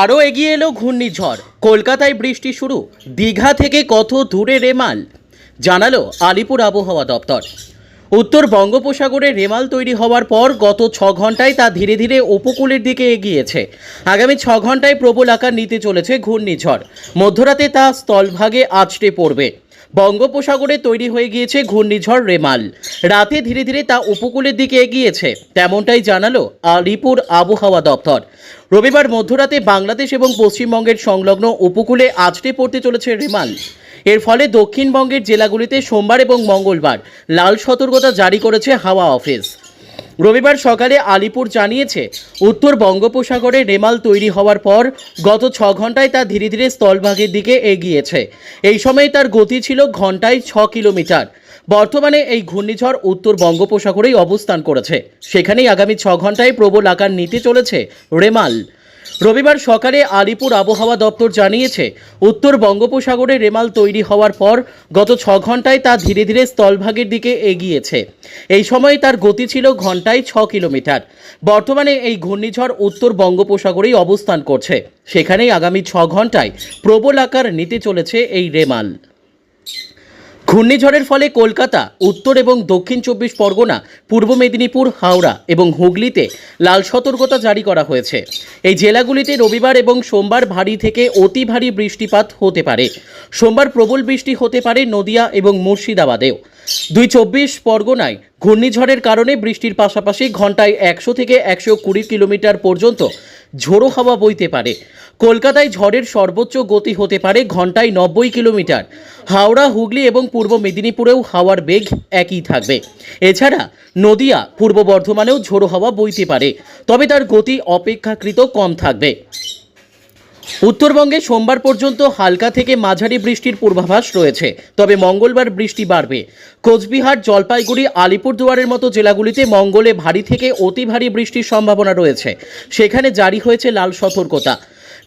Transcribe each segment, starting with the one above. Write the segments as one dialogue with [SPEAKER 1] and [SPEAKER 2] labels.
[SPEAKER 1] আরও এগিয়ে এলো ঘূর্ণিঝড়। কলকাতায় বৃষ্টি শুরু। দীঘা থেকে কত দূরে রেমাল? জানালো আলিপুর আবহাওয়া দপ্তর। উত্তর বঙ্গোপসাগরে রেমাল তৈরি হওয়ার পর গত ছ ঘন্টায় তা ধীরে ধীরে উপকূলের দিকে এগিয়েছে। আগামী ছ ঘন্টায় প্রবল আকার নিতে চলেছে ঘূর্ণিঝড়। মধ্যরাতে তা স্থলভাগে আছড়ে পড়বে। বঙ্গোপসাগরে তৈরি হয়ে গিয়েছে ঘূর্ণিঝড় রেমাল। রাতে ধীরে ধীরে তা উপকূলের দিকে এগিয়েছে। তেমনটাই জানালো আলিপুর আবহাওয়া দপ্তর। রবিবার মধ্যরাতে বাংলাদেশ এবং পশ্চিমবঙ্গের সংলগ্ন উপকূলে আছড়ে পড়তে চলেছে রেমাল। এর ফলে দক্ষিণবঙ্গের জেলাগুলিতে সোমবার এবং মঙ্গলবার লাল সতর্কতা জারি করেছে হাওয়া অফিস। রবিবার সকালে আলিপুর জানিয়েছে, উত্তর বঙ্গোপসাগরে রেমাল তৈরি হওয়ার পর গত ছ ঘন্টায় তা ধীরে ধীরে স্থলভাগের দিকে এগিয়েছে। এই সময় তার গতি ছিল ঘন্টায় ছ কিলোমিটার। বর্তমানে এই ঘূর্ণিঝড় উত্তর বঙ্গোপসাগরেই অবস্থান করেছে। সেখানেই আগামী ছ ঘন্টায় প্রবল আকার নিতে চলেছে রেমাল। রবিবার সকালে আলিপুর আবহাওয়া দপ্তর জানিয়েছে, উত্তর বঙ্গোপসাগরে রেমাল তৈরি হওয়ার পর গত ছ ঘন্টায় তা ধীরে ধীরে স্থলভাগের দিকে এগিয়েছে। এই সময় তার গতি ছিল ঘন্টায় ছ কিলোমিটার। বর্তমানে এই ঘূর্ণিঝড় উত্তর বঙ্গোপসাগরেই অবস্থান করছে। সেখানেই আগামী ছ ঘন্টায় প্রবল আকার নিতে চলেছে এই রেমাল। ঘূর্ণিঝড়ের ফলে কলকাতা, উত্তর এবং দক্ষিণ চব্বিশ পরগনা, পূর্ব মেদিনীপুর, হাওড়া এবং হুগলিতে লাল সতর্কতা জারি করা হয়েছে। এই জেলাগুলিতে রবিবার এবং সোমবার ভারী থেকে অতি ভারী বৃষ্টিপাত হতে পারে। সোমবার প্রবল বৃষ্টি হতে পারে নদিয়া এবং মুর্শিদাবাদেও। দুই চব্বিশ পরগনায় ঘূর্ণিঝড়ের কারণে বৃষ্টির পাশাপাশি ঘন্টায় একশো থেকে একশো কুড়ি কিলোমিটার পর্যন্ত ঝোড়ো হাওয়া বইতে পারে। কলকাতায় ঝড়ের সর্বোচ্চ গতি হতে পারে ঘন্টায় নব্বই কিলোমিটার। হাওড়া, হুগলি এবং পূর্ব মেদিনীপুরেও হাওয়ার বেগ একই থাকবে। এছাড়া নদিয়া, পূর্ব বর্ধমানেও ঝোড়ো হাওয়া বইতে পারে, তবে তার গতি অপেক্ষাকৃত কম থাকবে। উত্তরবঙ্গে সোমবার পর্যন্ত হালকা থেকে মাঝারি বৃষ্টির পূর্বাভাস রয়েছে, তবে মঙ্গলবার বৃষ্টি বাড়বে। কোচবিহার, জলপাইগুড়ি, আলিপুরদুয়ারের মতো জেলাগুলিতে মঙ্গলে ভারী থেকে অতি ভারী বৃষ্টির সম্ভাবনা রয়েছে। সেখানে জারি হয়েছে লাল সতর্কতা।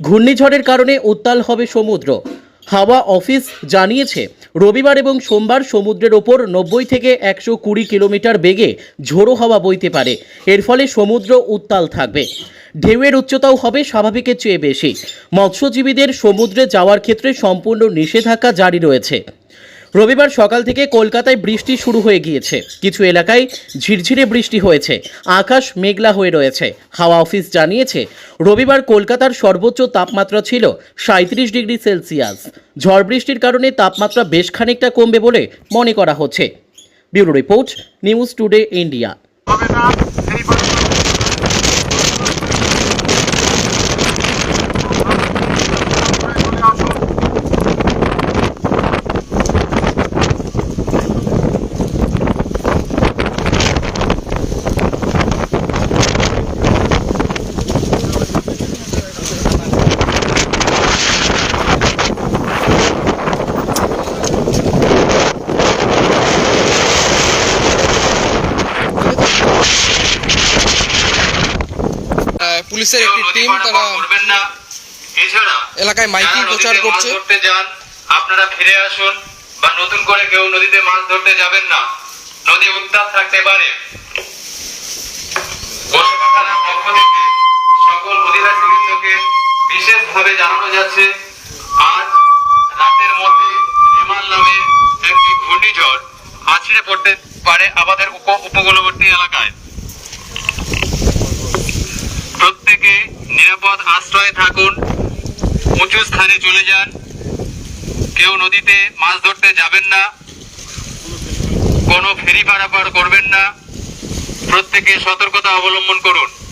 [SPEAKER 1] ঘূর্ণিঝড়ের কারণে উত্তাল হবে সমুদ্র। হাওয়া অফিস জানিয়েছে, রবিবার এবং সোমবার সমুদ্রের ওপর নব্বই থেকে একশো কুড়ি কিলোমিটার বেগে ঝোড়ো হাওয়া বইতে পারে। এর ফলে সমুদ্র উত্তাল থাকবে। ঢেউয়ের উচ্চতাও হবে স্বাভাবিকের চেয়ে বেশি। মৎস্যজীবীদের সমুদ্রে যাওয়ার ক্ষেত্রে সম্পূর্ণ নিষেধাজ্ঞা জারি রয়েছে। রবিবার সকাল থেকে কলকাতায় বৃষ্টি শুরু হয়ে গিয়েছে। কিছু এলাকায় ঝিরঝিরে বৃষ্টি হয়েছে। আকাশ মেঘলা হয়ে রয়েছে। হাওয়া অফিস জানিয়েছে, রবিবার কলকাতার সর্বোচ্চ তাপমাত্রা ছিল সাঁত্রিশ ডিগ্রি সেলসিয়াস। ঝড় বৃষ্টির কারণে তাপমাত্রা বেশ খানিকটা কমবে বলে মনে করা হচ্ছে। Bureau report, news today, India.
[SPEAKER 2] পুলিশের একটি টিম তারা
[SPEAKER 3] এছাড়া
[SPEAKER 2] এলাকায় মাইকিং প্রচার করছে।
[SPEAKER 3] ধরতে যান আপনারা ফিরে আসুন বা নতুন করে কেউ নদীতে মাছ ধরতে যাবেন না। নদী উত্তাপ থাকতে পারে। সকল অধিবাসী বৃন্দকে বিশেষভাবে জানানো যাচ্ছে আজ রাতের মধ্যে রেমাল নামে একটি ঘূর্ণিঝড় আছড়ে পড়তে পারে আমাদের উপ উপকূলবর্তী এলাকায় প্রত্যেকে নিরাপদ আশ্রয়ে থাকুন। উঁচু স্থানে চলে যান। কেউ নদীতে মাছ ধরতে যাবেন না। কোনো ফেরি পারাপার করবেন না। প্রত্যেকে সতর্কতা অবলম্বন করুন।